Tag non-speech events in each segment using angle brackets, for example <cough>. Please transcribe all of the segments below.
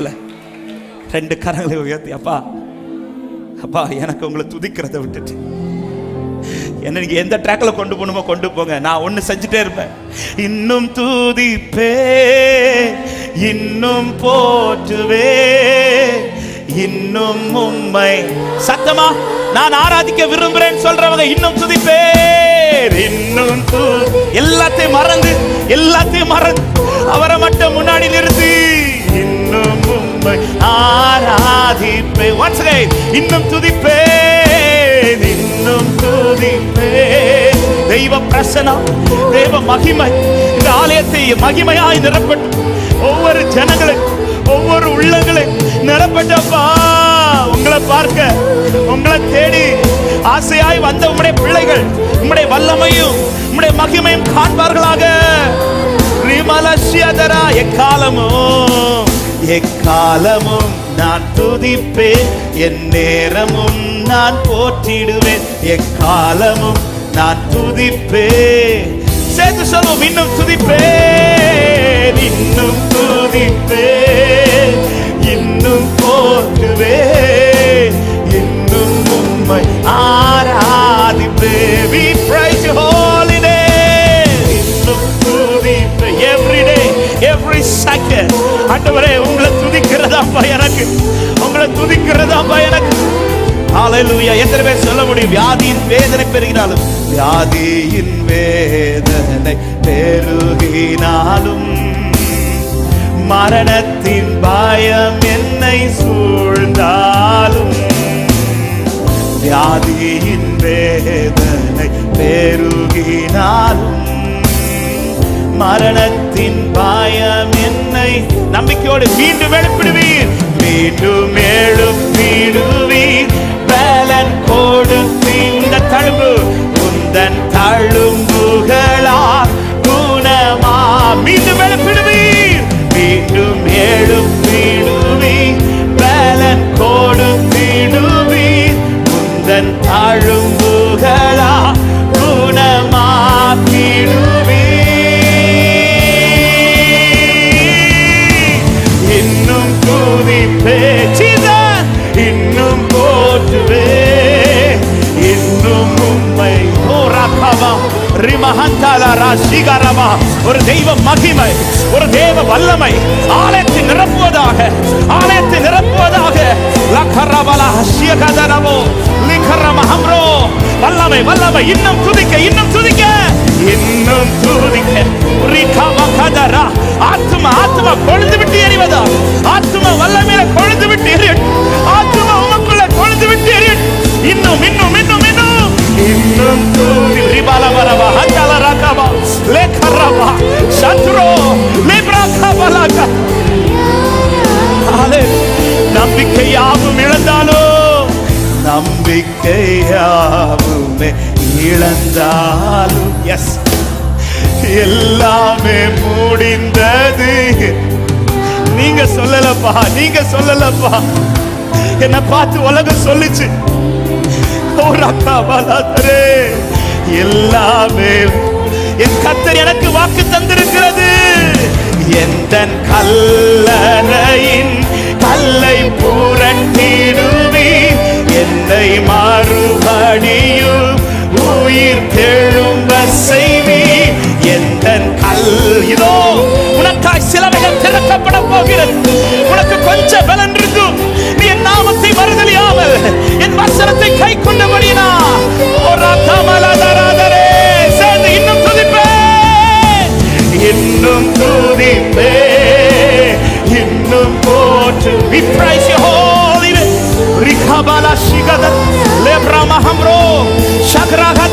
ட்ராக்ல ரெண்டு கரங்களை உயர்த்தி அப்பா அப்பா எனக்கு உங்களை துதிக்கிறத விட்டுட்டு. என்ன நீங்க எந்த ட்ராக்ல கொண்டு போகணுமோ கொண்டு போங்க. நான் ஒண்ணு செஞ்சுட்டே இருப்பேன். இன்னும் தூதிப்பே இன்னும் போற்றுவே இன்னும் உண்மை சத்தமா? நான் ஆராதிக்க விரும்புறேன் சொல்றவங்க இன்னும் துதிப்பேர் இன்னும் எல்லாத்தையும் மறந்து எல்லாத்தையும் மறந்து அவரை மட்டும் முன்னாடி நிறுத்தி இன்னும் உம்மை ஆராதிப்பே. Once again இன்னும் துதிப்பேன் இன்னும் துதிப்பேன் தெய்வ பிரசனம் தேவ மகிமை. இந்த ஆலயத்தை மகிமையாய் நிரப்பட்டும். ஒவ்வொரு ஜனங்களை ஒவ்வொரு உள்ளங்களை நிரப்பட்டப்பா. உங்களை பார்க்க உங்களை தேடி ஆசையாய் வந்த உம்முடைய பிள்ளைகள் உம்முடைய வல்லமையும் உம்முடைய மகிமையும் காண்பார்களாக. ரிமலசியதரா எக்காலமும். எக்காலமும் நான் துதிப்பேன் என் நேரமும் நான் போற்றிடுவேன். எக்காலமும் நான் துதிப்பேன். சேர்த்து சொல்லுவோம் இன்னும் துதிப்பேன் இன்னும் துதிப்பேன். எனக்கு உங்களை துதிக்கிறதாப்பா எனக்கு. ஆலையிலூயா எத்தனை பேர் சொல்ல முடியும்? வியாதியின் வேதனை பெருகினாலும் வியாதியின் வேதனை பெருகினாலும் மரணத்தின் பயம் என்னை சூழ்ந்தாலும். வியாதியின் வேதனை பெருகினாலும் மரணத்தின் பயம் என்னை நம்பிக்கையோடு மீண்டும் எழுப்பிடுவீர். மீண்டும் எழுப்பிடுவீர். பலன் கொடுத்து இந்த தழும்பு உந்தன் தழும்புகளால் துதிப்பே இன்னும் போற்றுவே இன்னும் உம்மை ஓராக்காவா ரிமஹந்தாலா ராசிகரமா ஒரு தெய்வ மகிமை ஒரு தேவ வல்லமை ஆலயத்தை நிரப்புவதாக ஆலயத்தை நிரப்புவதாக. லக்கரபல ஹஸ்யகதனமோ லிக்கரமஹம்ரோ. வல்லமை வல்லமை இன்னும் துதிக்க இன்னும் துதிக்க. இன்னும் துதிக்க ரிகமகதரா ஆத்மா ஆத்மா கொழுந்து விட்டு எறிவதா? ஆத்மா வல்லமையில கொழுந்து விட்டு எறியட்டும். ஆத்மா உமக்குள்ள கொழுந்து விட்டு எறியட்டும். இன்னும் இன்னும் இன்னும் இன்னும். இன்னும் துதி ரிபால வரவா ஹந்தல ரகவா லேகரவா சத்ரோ லிப்ரகவலக ஆலே நம்பிக்கை யாவும் இழந்தாலோ? நம்பிக்கை யாவுமே இழந்தாலும் எஸ் எல்லாமே முடிந்தது. நீங்க சொல்லலப்பா நீங்க சொல்லலப்பா. என்ன பார்த்து உலகம் சொல்லுச்சு. எல்லாமே என் கத்தர் எனக்கு வாக்கு தந்திருக்கிறது. எந்த கல் உயிர் தெழும்ப செய்வி. எந்த கல் இதோ உனக்காய் சிலவைகள் திறக்கப்பட போகிறது. உனக்கு கொஞ்சம் பலன் இருக்கும் நீ என் நாமத்தை மறுதலியாமல் என் வசனத்தை கை கொண்டபடினா ஒரு இன்னும் துதிப்பே. இன்னும் துதிப்பே. இன்னும் போற்று. We praise your holy name. ரிகபல சிகத லேப்ரமஹம்ரோ சக்ரகதலரே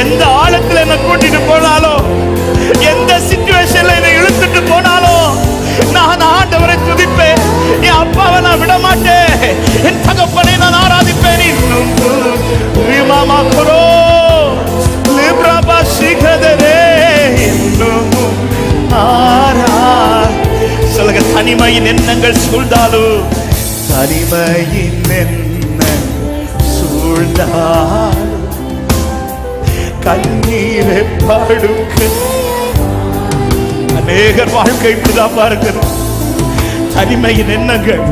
எந்த ஆழத்துல என்ன கூட்டிட்டு போனாலும் எந்த சிச்சுவேஷன்ல என்ன இழுத்துட்டு போனாலும் நான் ஆண்டவரை துதிப்பேன். என் அப்பாவை நான் விட மாட்டேன் என் தகப்பனை நான் ஆராதிப்பேன். இன்னும் விமாமா குரோ லிப்ரபா சிகதரே இன்னும் ஆரா சொல்லுங்க தனிமையின் எண்ணங்கள் சூழ்ந்தாலும் தனிமையின் என்ன சூழ்ந்தா கண்ணீரை படுக்க அநேகர் வாழ்க்கை இப்படிதான் பாருங்கள். தனிமையின் எண்ணங்கள்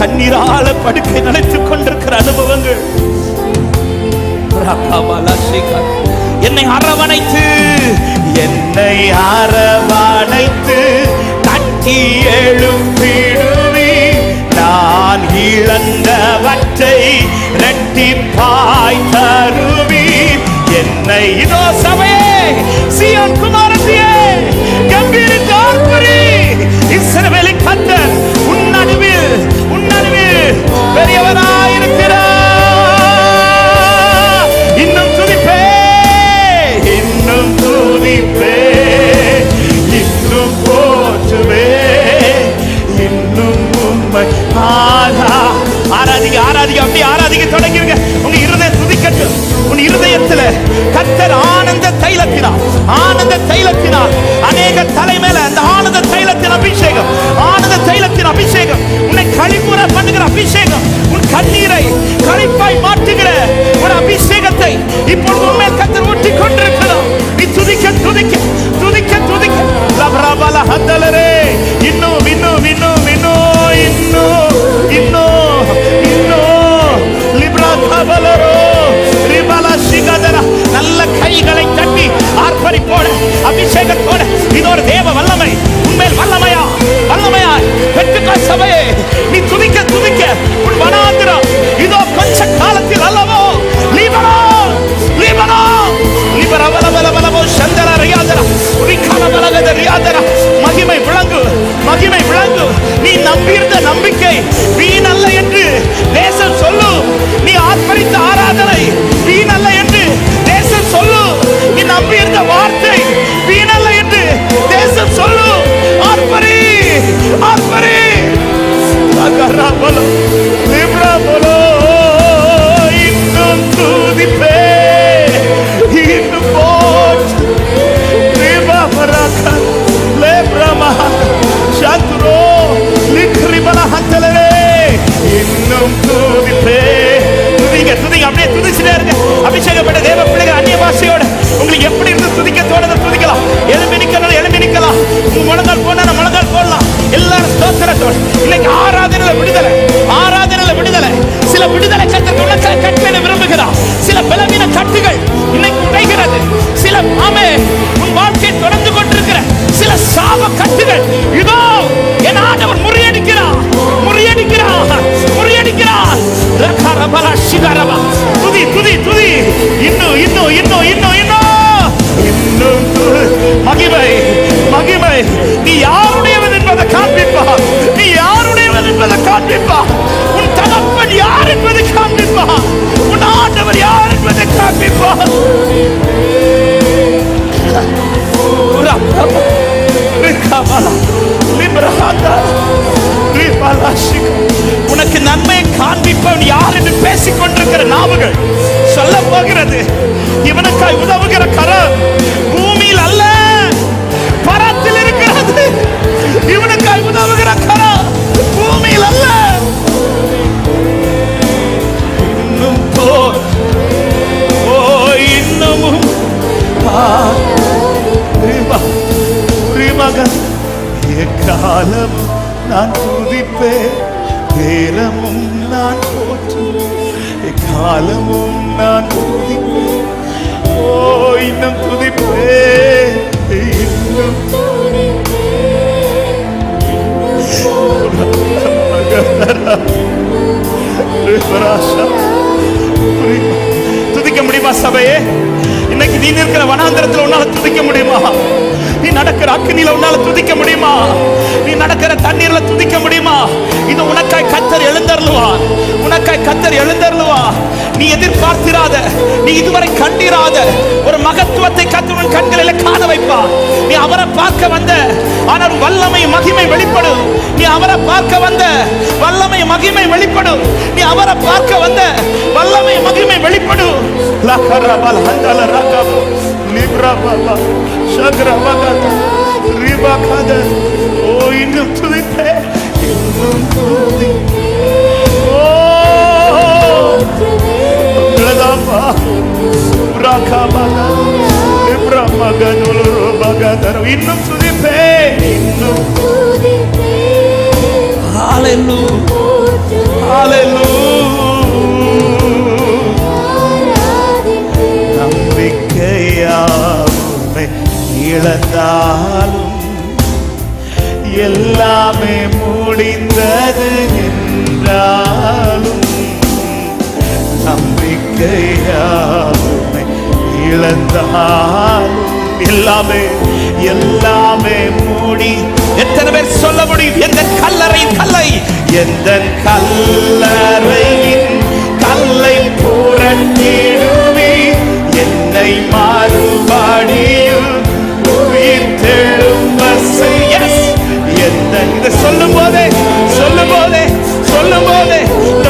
கண்ணீரால படுக்கை நினைத்துக் கொண்டிருக்கிற அனுபவங்கள். என்னை அரவணைத்து என்னை அரவணைத்து கட்டி எழுப்பிடுவி நான் இழந்தவற்றை ரெட்டிப்பாய் தருவி என்னை இதோ சபையே சியோன் குமாரத்தியே கம்பீரித்து ஆர்ப்பரி இஸ்ரவேலின் கர்த்தர் உன் நடுவில் உன் நடுவில் பெரியவராயிருக்கிறார் இன்னும் துதிப்பே இன்னும் துதிப்பே இன்னும் போற்றுவே இன்னும் உண்மை ஆரா ஆராதிக்க ஆராதிக்க அப்படி ஆராதிக்க தொடங்கிருங்க இருதயத்துல கத்தர் ஆனந்த மகிமை விளங்கும். நீ நம்பியிருந்த நம்பிக்கை வீணல்ல என்று உங்களுக்கு எப்படி இருந்து துதிக்க தோணுது துதிக்கலாம். எலும்பி நிக்கலாம் எலும்பி நிக்கலாம். உங்க மனதால் போனா மனதால் போடலாம். எல்லாரும் ஸ்தோத்திரத்தோடு. இன்னைக்கு போகிறது இவனுக்காய் உதவுகிற கரம் பூமியில் அல்ல. பரத்தில் இருக்கிறது. இவனுக்காய் உதவுகிற கரம் பூமியில் அல்ல. இன்னும் போர் ஓ இன்னமும் ஆ எக்காலம் நான் துதிப்பேன் நேரமும் நான் போற்றுவேன் எக்காலமும் நான் துதிப்பேன் ஓ இன்னும் துதிப்பேன் இன்னும். <laughs> துதிக்க முடியுமா சபையே? இன்னைக்கு நீ நிற்கிற வனாந்திரத்தில் உன்னால துதிக்க முடியுமா? நீ நடக்கிற அக்னியில உன்னால துதிக்க முடியுமா? நீ நடக்கிற தண்ணீர்ல துதிக்க முடியுமா? இது உனக்காய் கத்தர் எழுந்தருளுவார் உனக்காய் கத்தர் எழுந்தருளுவார் நீ எதிர்பார்த்திராத நீ இதுவரை கண்டிராத ஒரு மகத்துவத்தை கத்துவன் கண்களில காண வைப்பார். நீ அவரை பார்க்க வந்த ஆனால் வல்லமை மகிமை வெளிப்படும். நீ அவரை பார்க்க வந்த வல்லமை மகிமை வெளிப்படும். நீ அவரை பார்க்க வந்த வல்லமை மகிமை வெளிப்படும். Libra Bala, Shagra Bagata, Riba Kada, oh, Ingam to the Pay, Ingam to the Oh, Bradapa, Braka Bala, Libra Magadol, Bagada, Ingam to the Pay, Ingam to the Pay. Hallelujah. Hallelujah. நம்பிக்கையாவுமே இழந்தாலும் எல்லாமே முடிந்தது என்றாலும் நம்பிக்கையாவுமே இழந்தாலும் எல்லாமே எல்லாமே மூடி எத்தனை பேர் சொல்ல முடியும்? எந்த கல்லறை கல்லை? எந்த கல்லறையின் கல்லை புரட்டிடுவி என்னை மறுபடியும் உயிர் தெழும்ப எஸ் எந்த இதை சொல்லும் போதே சொல்லும் போதே சொல்லும் போதே இந்த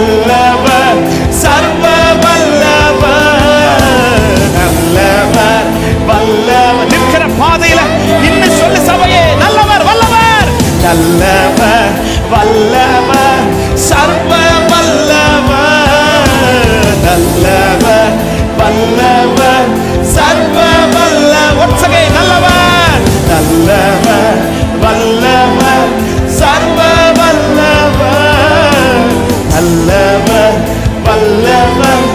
வல்லவ சர்வ வல்லவ நல்லவ வல்லவ நிற்கிற பாதையில இன்னும் சொல்லு சபையே நல்லவர் வல்லவர். நல்லவர் வல்லவர் சர்வ வல்லவர் நல்லவர் வல்லவர் சர்வ வல்ல ஒற்சகை நல்லவர். நல்லவர் நல்லவர் வல்லவர்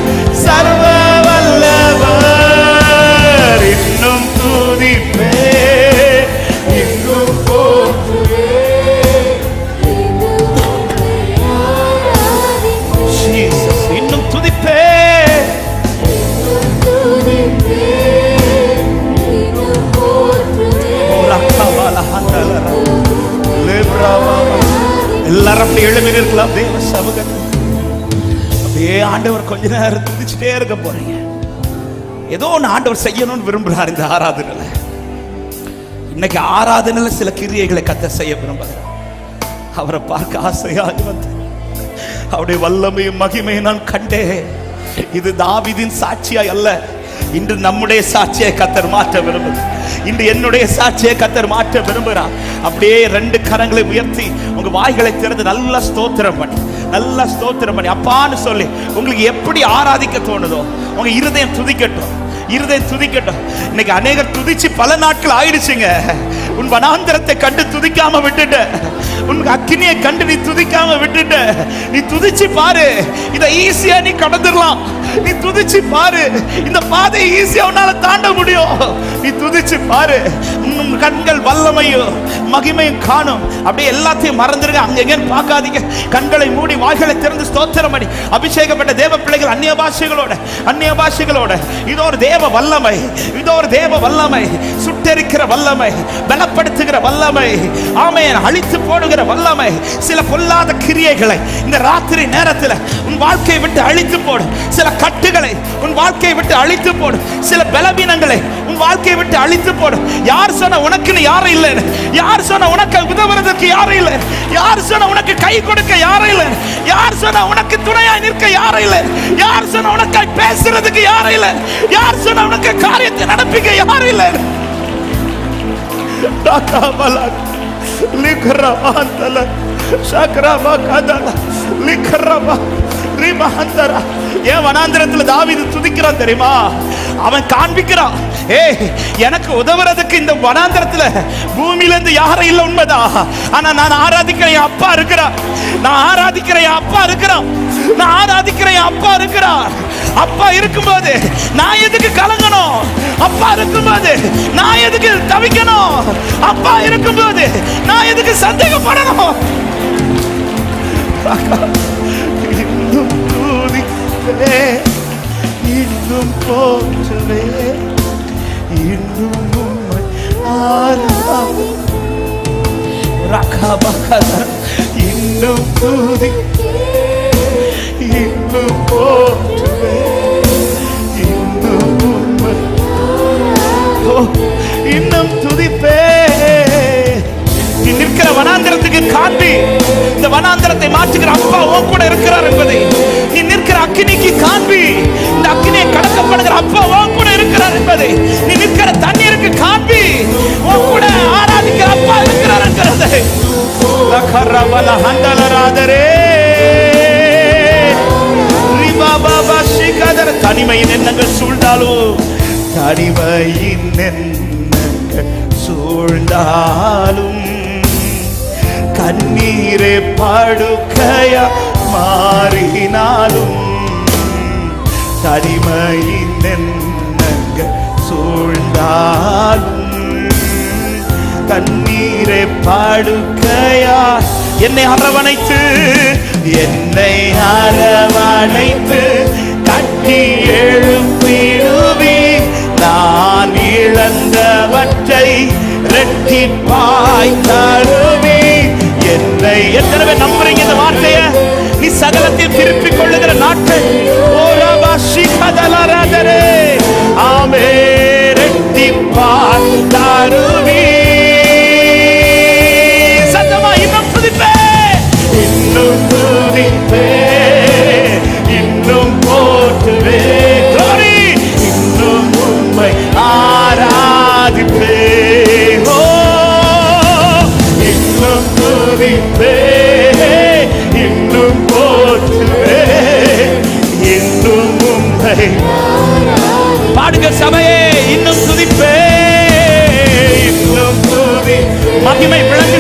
துதிச்சுட்டே போறீங்க? ஏதோ ஒன்று ஆண்டவர் செய்யணும்னு விரும்புகிறார் இந்த ஆராதனையில். இன்னைக்கு ஆராதனையில் சில கிரியைகளை கத்த செய்ய விரும்புகிறார். அவரை பார்க்க ஆசையாக வந்து அவருடைய வல்லமையும் மகிமையும் நான் கண்டேன். இது தாவிதின் சாட்சியா அல்ல. இன்று நம்முடைய சாட்சியை கத்தர் மாற்ற விரும்புகிறார். இன்று என்னுடைய சாட்சியை கத்தர் மாற்ற விரும்புகிறார். அப்படியே ரெண்டு கரங்களை உயர்த்தி உங்க வாய்களை திறந்து நல்லா ஸ்தோத்திரம் பண்ணி. நல்லா ஸ்தோத்திரம் பண்ணி அப்பான்னு சொல்லி உங்களுக்கு எப்படி ஆராதிக்க தோணுதோ உங்க இருதயம் துதிக்கட்டும் இருதயம் துதிக்கட்டும். இன்னைக்கு அநேகர் துதிச்சு பல நாட்கள் ஆயிடுச்சுங்க. உன் வனாந்திரத்தை கண்டு துதிக்காம விட்டுட்ட. உன் அக்கினியை கண்டு நீ துதிக்காம விட்டுட்ட. நீ துதிச்சு பாரு. இதை ஈஸியா நீ கடந்துடலாம். நீ துதிச்சு பாரு. இந்த பாதையை ஈஸியா உன்னால தாண்ட முடியும். நீ துதிச்சு பாரு. உன் கண்கள் வல்லமையும் மகிமையும் காணும். அப்படியே எல்லாத்தையும் மறந்துருங்க. அங்க எங்கன்னு பார்க்காதீங்க. கண்களை மூடி வாய்களை திறந்து ஸ்தோத்திரம் அடி. அபிஷேகப்பட்ட தேவ பிள்ளைகள் அந்நிய பாஷைகளோட அந்நிய பாஷைகளோட இதோ ஒரு தேவ வல்லமை. இதோ ஒரு தேவ வல்லமை. சுட்டெரிக்கிற வல்லமை. பலப்படுத்துகிற வல்லமை. ஆமையன் அழித்து போடுகிற வல்லமை. சில பொல்லாத கிரியைகளை இந்த ராத்திரி நேரத்தில் உன் வாழ்க்கையை விட்டு அழித்து போடு. சில கட்டுகளை உன் வாழ்க்கையை விட்டு அழித்து போடு. சில பலவீனங்களை உன் வாழ்க்கையை விட்டு அழித்து போடு. யார் சொன்ன உனக்குன்னு யாரும் இல்லை. யார் சொன்ன உனக்கு உதவுறதுக்கு யாரும் இல்லை. யார் சொன்ன உனக்கு கை கொடுக்க யாரும் இல்லை. யார் சொன்ன உனக்கு துணையாய் நிற்க யாரும் இல்லை. யார் சொன்ன உனக்கு பேசுறதுக்கு யாரும் இல்லை. யார் சொன்ன உனக்கு காரியத்தை நடப்பிக்க யாரும் இல்லை. Takabalak. Likrabantala. Shakraba kadala. Likraba. ரிமஹந்தரா ஏன் வனாந்திரத்துல தாவீது துதிக்கிறான் தெரியுமா அவன் காண்பிக்கிறான் ஏய் எனக்கு உதவுறதுக்கு இந்த வனாந்திரத்துல பூமியில இருந்து யாரும் இல்லை உண்மைதா ஆனா நான் ஆராதிக்கிற என் அப்பா இருக்கிறான் நான் ஆராதிக்கிற என் அப்பா இருக்கிறான் நான் ஆராதிக்கிற என் அப்பா இருக்கிறான் அப்பா இருக்கும்போது நான் எதுக்கு கலங்கணும்? அப்பா இருக்கும்போது நான் எதுக்கு தவிக்கணும்? அப்பா இருக்கும்போது நான் எதுக்கு சந்தேகப்படணும்? இன்னும் தூதிப்பே இன்னும் போற்றுவே இன்னும் உம்மை ஆராதே. ரகபகத இன்னும் தூதி இன்னும் போற்றுவே இன்னும் துதிப்பே. நீ நிற்கிற வனாந்திரத்துக்கு காண்பி. இந்த வனாந்திரத்தை மாற்றுகிற அப்பா உன் கூட இருக்கிறார் என்பதை. நீ நிற்கிற அக்கினிக்கு காண்பி. இந்த அக்கினியை கடக்கப்படுகிற அப்பா உன் கூட இருக்கிறார் என்பதை. நீ நிற்கிற தண்ணீருக்கு காண்பி. உன் கூட ஆராதிக்கிற அப்பா இருக்கிறார் என்கிறதை லகரபல ஹந்தலராதரே தனிமையின் எண்ணங்கள் சூழ்ந்தாலும் தனிமையின் சூழ்ந்தாலும் கண்ணீரே படுக்கைய மாறினாலும் தனிமையின் எண்ணங்கள் சூழ்ந்தாலும் கண்ணீரே படுக்கையா என்னை அரவணைத்து என்னை அரவணைத்து கட்டி எழுப்பிடுவி இழந்தவற்றை ரெட்டிப்பாய் தருவி. என்னை எத்தனை நம்புறீங்க இந்த வார்த்தைய? நீ சகலத்தில் திருப்பிக் கொள்ளுகிற நாட்கள் ஓரபா சிகதலரதரே ஆமே ரெட்டிப்பாய் உம்மை பாடுக சபையே இன்னும் துதிப்பே. இன்னும் மகிமை விளங்குகிறது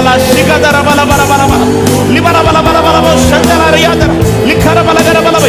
லகபல சிகதர பல பல பல பல லிபர பல பல பல பல சந்தர ரியாதர லிக்கர பல கர பல பல